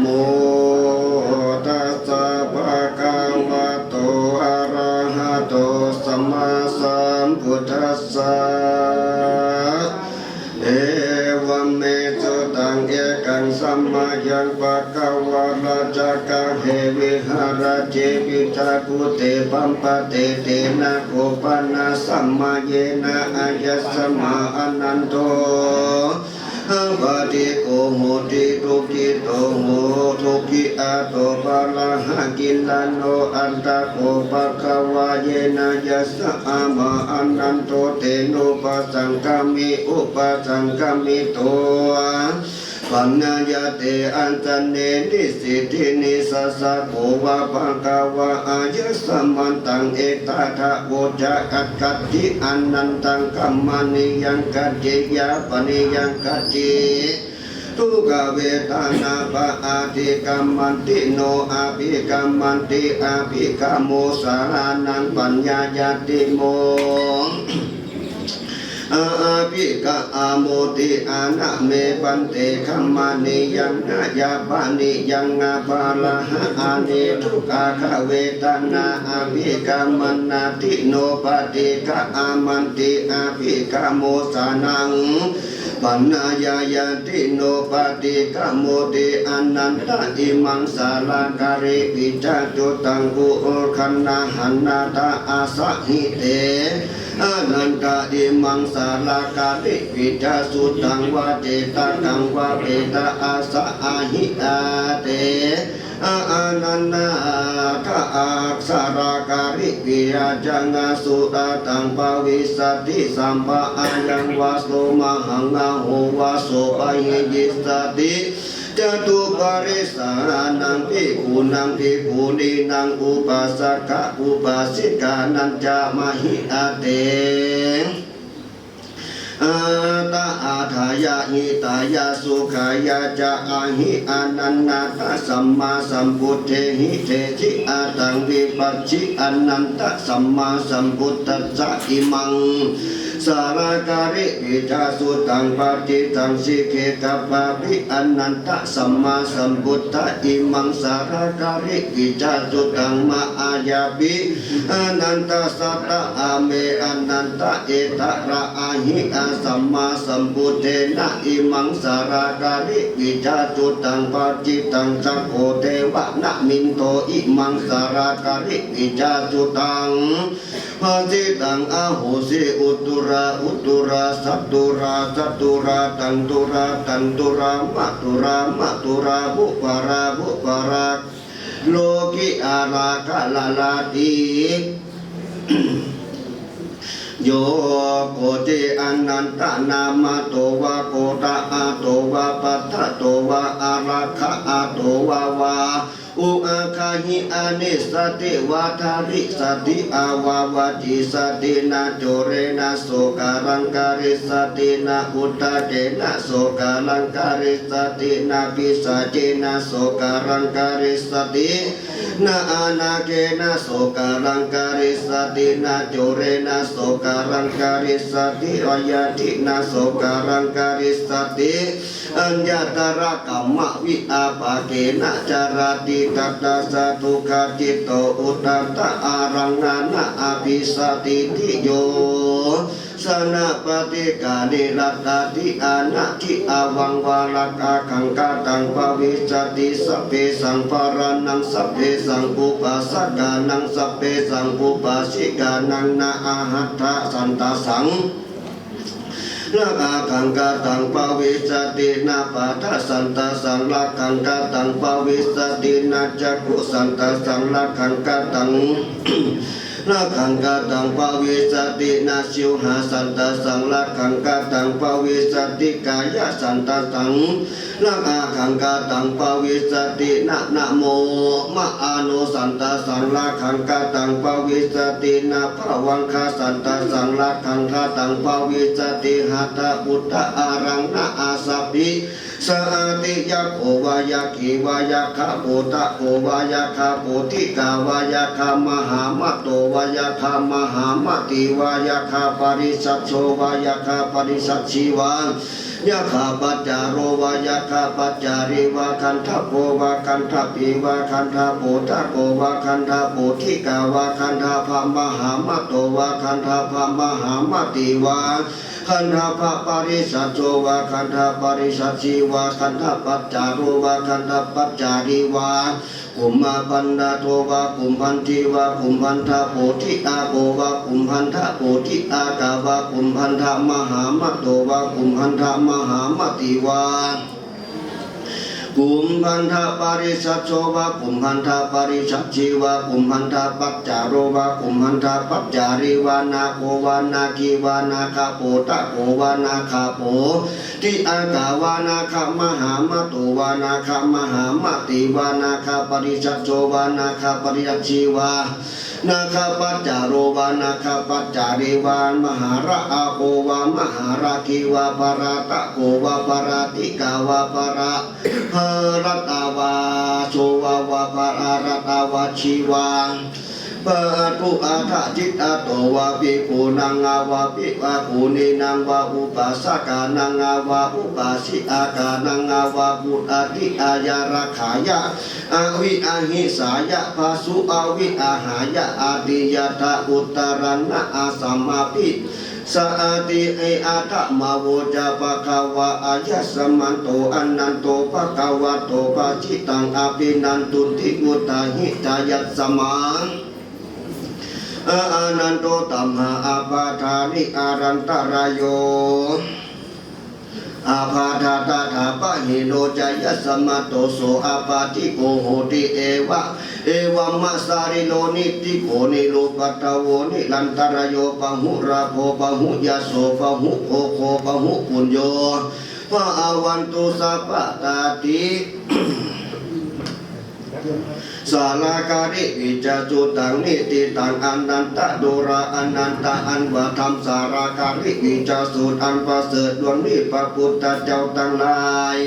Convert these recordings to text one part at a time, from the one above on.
โมตัสสะภะคะวะโตอะระหะโตสัมมาสัมพุทธัสสะเอวเมสุตังเอกังสัมมายังปะคะวะราชกะเฮวิหารเจปิตากุเตปัมปะเตเตนะโกปะนะสัมมาเยนะอายัสสมาอนันโต บาติโกโมติทุกิโตโมทุกิอาโตปะละหะกิลันโนอันตะโกปะคะวะเยนะยัสสะอามาอันนันโตเตโนปัสสังกามิอุปสังกามิโต ปัญญายาเตอันตันเนนิสิทินิสัสสะโกวะภะคะวะอายัสสะมันตังเอตทะโวจะกัดกัดทิอันนันตังกัมมานิยังกัจเจยาปนิยังกัจเจทุกเวทนาปะอาทิกรรมันติโนอาภิกรรมันติอาภิกรรมโมสารานังปัญญายาติโม อาภิกะอาโมติอานะเมปันเตคัมมานิยังนายาปานิยังอาปาลาหะอานิทุกาคเวทนาอาภิกรรมนาติโนปฏิกะอามันติอาภิกรรมโมสานังปัญญายาติโนปฏิกะโมติอนันตอิมังสาลาการิปิจาจุตังกุคันนาหันนาตาอาสหิเต อานันตอิมังสาลาการิปิจาสุตังวาเจตตังวาเปตาอาสะอาหิอาเตอานันนาทาอักษราการิปิยาจังอาสุตตังปวิสติสัมปะอายังวาโสมหังอาโหวาโสปะหิยิสติ จตุปาริสานังพิคูนังพิคูนีนังอุปัสสกะอุปัสสิกานันจามหิอาเตอาตาอาทายาหิตายาสุขายาจะอาหิอานันนาตสัมมาสัมพุทเทหิเทธิอาตังวิปัสชิอนันตสัมมาสัมพุทธัสสะอิมัง สารการิปิจาสุตังปาติตังสิเกตปาปิอนันตสัมมาสัมพุทธะอิมังสารการิปิจาสุตังมาอายาปิอนันตสัตตะอาเมอนันตเอตระอาหิอาสัมมาสัมพุทเทนะอิมังสารการิปิจาสุตังปาจิตังสัพโพเทวะนะมินโตอิมังสารการิปิจาสุตังปฏิตังอาโหสิอุตุระอุตุระสัตตุระสัตตุระตันตุระตันตุระมะตุระมะตุระบุปาราบุปาราโลกิอาราคาลาลาติโยโกติอนันตนามาโตวะโกตะอาโตวะปัตตะโตวะอาราคะอาโตวะวา อุอาคาหิอานิสติวาทาริสติอาวาวาจิสตินาโจเรนะโสการังการิสตินาอุตตะเจนะโสการังการิสตินาปิสาเจนะโสการังการิสตินาอานาเกนะโสการังการิสตินาโจเรนะโสการังการิสติอยาตินาโสการังการิสติอัญญาตระกัมมะวิอาปาเกนะจาราติตัตตาสตุขจิตโตอุตตตะอารังนานะอาภิสติทิโยสนาปฏิกานิรัตติอานาทิอาวังวาลกาขังกาตังปวิสติสัพเพสังปารนังสัพเพสังปุปัสสกานังสัพเพสังปุปัสสิกานังนาอาหัตถสันตสัง ละกาขังกาตังปวิสตินาปัทสันตสังละขังกาตังปวิสตินาจักขุสันตสังละขังกาตัง ละขังกาตังปวิสตินาชิวหาสันตสังละขังกาตังปวิสติกายสันตสังละอาขังกาตังปวิสตินะนะโมมะอานุสันตสังละขังกาตังปวิสตินาภวังคาสันตสังละขังกาตังปวิสติหัตถพุทธอารังนะอาสัพพิ สัติยะโควายาขีวายาคาโปตะโควายาคาโปติกาวายาคามหามะโตวายาคามหามติวายาคาปริสัชโชวายาคาปริสัชชีวัง ยะขาปัจจาโรวายะขาปัจจาริวาคันทะโปวาคันทะปีวาคันทะโปทะโกวาคันทะโปทิกาวาคันทะพามหามะโตวาคันทะพามหามติวาคันธาภะปริสัจโจวาคันธาปริสัจชีวาคันธาปัจจารุวาคันธาปัจจาริวา กุมมาปันดาโทวากุมพันธีวากุมพันธาโพธิตาโกวากุมพันธาโพธิตากาวากุมพันธามหามะโตวากุมพันธามหามติวา กุมพันธปริสัชโชวะกุมพันธปริสัชชีวะกุมพันธปัจจาโรวะกุมพันธปัจจาริวานาโกวานาคีวานาคาโปตะโกวานาคาโปทิอากาวานาคามหามะตุวานาคามหามติวานาคาปริสัชโชวานาคาปริสัชชีวา นาคาปัจจาโรวานาคาปัจจาริวานมหาระอาโกวามหาราคีวาปาราตะโกวาปาราติกาวาปาราภรตาวาโชวาวาปารารตาวาชีวา ปะตุอาทะจิตอาโตวาปิโกนังอาวาปิวาภูนินังวาอุปัสสกานังอาวาอุปัสสิอากานังอาวาบุตอาทิอายาราขายะอาวิอาหิสายะภาสุอาวิอาหายะอาดิยตาอุตตรันะอาสัมมาปิสาติเออาตมาโวจาปะคาวะอายะสมันโตอันนันโตปะคาวะโตปะจิตังอาปินันตุทิอุตาหิจายัสสมัง อานันโตตัมหาอาปาทานิอารันตรายโยอาภาธาตาถาปะหิโนจายสมมาโตโสอาปาติโกโหติเอวะ เอวัมมาสาริโนนิติโกนิโลปัตตโวนิลันตรายโยปะหุราโภปะหุยาโสปะหุโคโคปะหุปุญโยพระอาวันตุสัพพะตาติ สาลาการิวิจจุตังนิติตังอันันตะโดราอันันตะอันวะธรรมสาราการิวิจสูตรอันประเสริฐดวงนี้พระพุทธเจ้าตั้งหลาย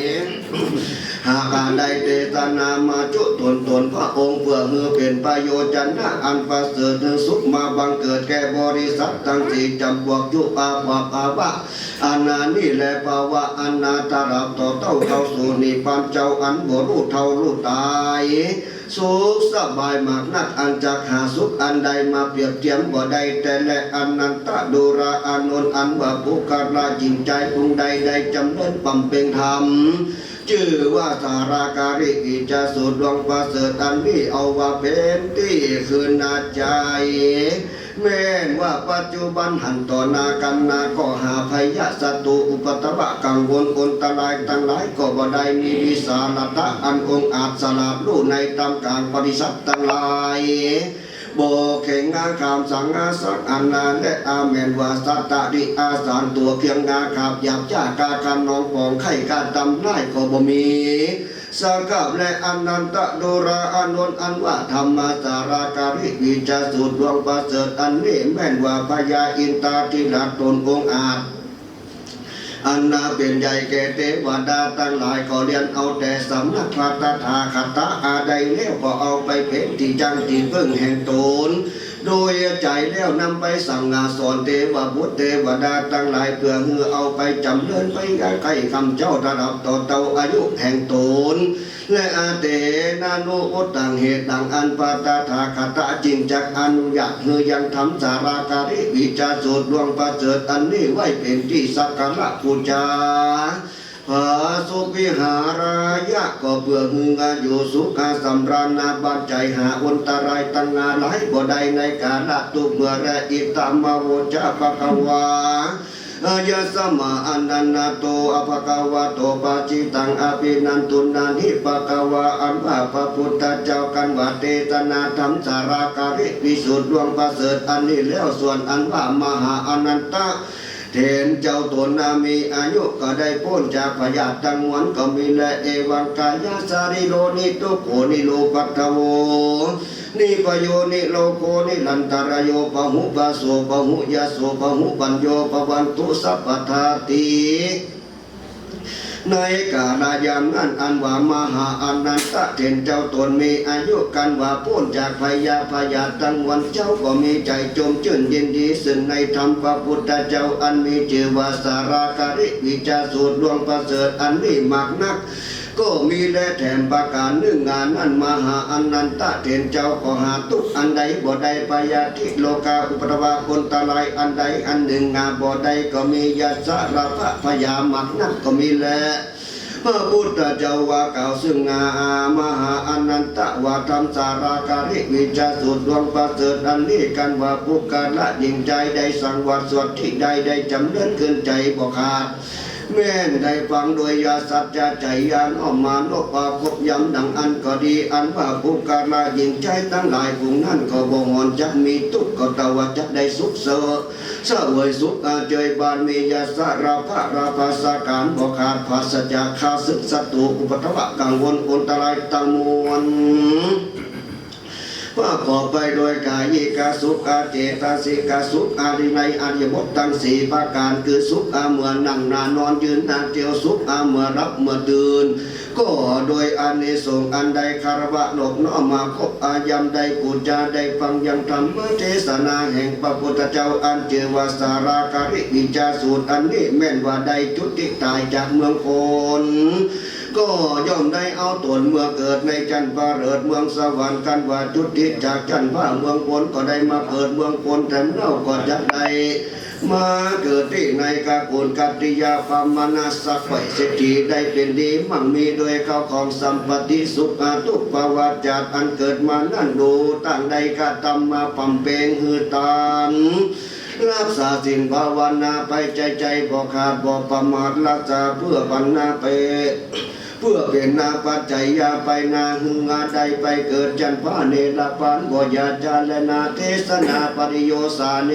หากการใดเตตนามาจุตนตนพระองค์เพื่อเฮือเป็นประโยชน์จันนะอันประเสริฐสุขมาบังเกิดแก่บริษัททั้งสี่จำพวกยุปาปาปาวะอานานี่แลภาวะอนาตารับต่อเต้าเข้าสูนิพพานเจ้าอันบรู้เท่ารูตายสุขสบายมากนักอันจากหาสุขอันใดมาเปรียบเทียมบ่ได้แต่และอันนันตะดูราอานนท์อันว่าภูคาราจิงใจปรุงใดใดจำเนินบำเพ็ญธรรม ชื่อว่าสาราการิกิจสุดดวงประเสริฐอันนี้เอาว่าเป็นที่คืนนาใจแม้นว่าปัจจุบันหันต่อนากันนาก็หาพยะศัตรูอุปตวะกังวลอนตรายทั้งหลายก็บ่ได้มีวิสาลตะอันองอาจสลาดลู่ในตามการปฏิสัตทั้งหลาย โบเข่งงาคามสังงาสักอันนาและอาเมนวาสัตตะดิอาสารตัวเพียงงาขาบหยาบจ้ากาคำนองปองไข่กาตำไล่ก็บ่มีสังกับและอนันตะโดราอานนอันว่าธรรมสาราการิวิจาสูตรดวงประเสริฐอันนี้แม่นว่าพญาอินตาทิลัตนองอาจ อันนาเป็นใหญ่แก่เทวดาตั้งหลายก็เรียนเอาแต่สำนักพระตถาคตอาใดแล้วก็เอาไปเป็นที่จังที่พึ่งแห่งตนโดยใจแล้วนำไปสั่งงาสอนเทวบุตรเทวดาตั้งหลายเพื่อเฮือเอาไปจำเริญไปใกล้คำเจ้าระดับต่อเตาอายุแห่งตนและอาเตนานุอตังเหตุดังอันปาตาถาคตจริงจักอนุญาตเฮือยังทำสาราการิวิจาสูตรดวงประเสริฐอันนี้ไว้เป็นที่สักการะบูชา พาสุวิหารายะก็เพื่อมึงอาอยู่สุขาสำราญนาบันใจหาอุนตรายตั้งงานหลายบ่ได้ในการละตุเมื่อและอิตามาโวจะปะกวาอายะสมาอันนันนาโตอภกวะโตปาจิตังอภินันตุนานิปะกวาอันว่าพระพุทธเจ้ากันวาเตตนาธรรมสาราการิวิสุทธิดวงประเสริฐอันนี้แล้วส่วนอันว่ามหาอนันตะ เทนเจ้าตัวนามีอายุก็ได้พ้นจากพยาธิตังมวนก็มีและเอวังกายาสาริโลนิตุโกนิโลปัตตโวนิปโยนิโลโกนิลันตารโยปะหุปะโสปะหุยาโสปะหุปัญโยปะวันตุสัพพทาติ ในกาลายามนั้นอันว่ามหาอนันตะเถนเจ้าตนมีอายุกันว่าพ้นจากพยาพยาตั้งวันเจ้าก็มีใจจมชื่นยินดีสึ่งในธรรมพระพุทธเจ้าอันมีชื่อว่าสาราการิวิจาสูตรดวงประเสริฐอันนี้มากนัก ก็มีและแถมประการหนึ่งงานนั้นมหาอันนันตะเถนเจ้าก็หาทุกอันใดบ่ใดปยาธิโลกาอุปตวาคนตาลายอันใดอันหนึ่งงานบ่ใดก็มียาสรพะพยามักนักก็มีแลพระพุทธเจ้าว่าเก่าวซึ่งงามหาอนันตะว่าทำสาราการิวิจาสุดดวงประเสริฐอันนี้กันว่าผู้การละยิ่งใจได้สังวัตสวดที่ใดได้จำเนินขึ้นใจบ่ขาด แม่นได้ฟังโดยยาสัจจะใจยานออกมานกปาพบยำดังอันก็ดีอันว่าผู้การละยิ่งใจทั้งหลายผู้นั้นก็บ่งอนจักมีทุกข์ก็ตะวัจักได้สุขเสอเสวยสุขอาเจยบานมียาสาราภาราภาสาการบ่ขาดภาสจากข้าศึกศัตรูอุปทวะกังวลอันตรายตังมวล ว่าขอไปโดยกายิกาสุขาเจตสิกาสุขอาริในอริยบททั้งสี่ประการคือสุขอาเมื่อนั่งนานนอนยืนนานเจียวสุขอาเมื่อรับเมื่อตื่นก็โดยอานิสงส์อันใดคารวะโลกน้อมาพบอายามใดปูจาใดฟังยังธรรมเทศนาแห่งพระพุทธเจ้าอันเจอวาสาราการิวิจาสูตรอันนี้แม่นว่าใดจุติตายจากเมืองโคน ก็ย่อมได้เอาตนเมื่อเกิดในจันทร์าเริดเมืองสวรรค์กันว่าจุติจากจันทร์าเมืองพลก็ได้มาเกิดเมืองพลแต่เล่าก็จะได้มาเกิดที่ในกากุลกัตติยาปามานาสักไว้เศรษฐีได้เป็นดีมั่งมีโดยเข้าของสัมปติสุขาทุกปวาจาตอันเกิดมานั่นดูตั้งใดกะตำมาปำเปงหือตานรักษาสิ่งภาวนาไปใจใจบ่ขาดบ่ประมาทรักษาเพื่อปัญนาไป เพื่อเป็นนาปัจจัยยาไปนาหึงอาใดไปเกิดจันทร์ฟ้าเนรปานบ่ยาจาและนาเทศนาปริโยสาเน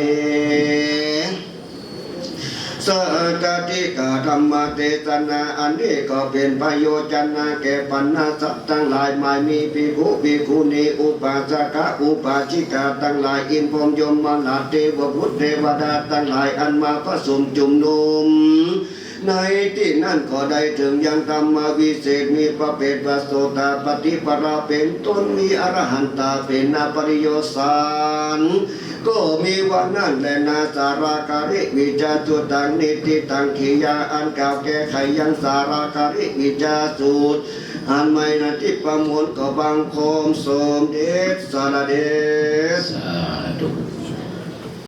สกติกาธรรมเทศนาอันนี้ก็เป็นประโยชน์นาแก่ปัญนาสัตว์ทั้งหลายไม่มีภิกขุภิกขุณีอุปาสกะอุปาชิกาทั้งหลายอินพรมยมมลาเทวพุทธเทวดาทั้งหลายอันมาผสมจุมนุม ในที่นั่นก็ได้ถึงยังธรรมวิเศษมีพระเปตประโสตาปฏิปราเป็นต้นมีอรหันตาเป็นนาปริโยสารก็มีวันนั้นและนาสาราการิวิจาตุตังนิติตังขียาอันเก่าแก้ไขยังสาราการิวิจาสูตรอันไม่นาทิประมวลก็บังคมสมเด็จสารเดชสาธุ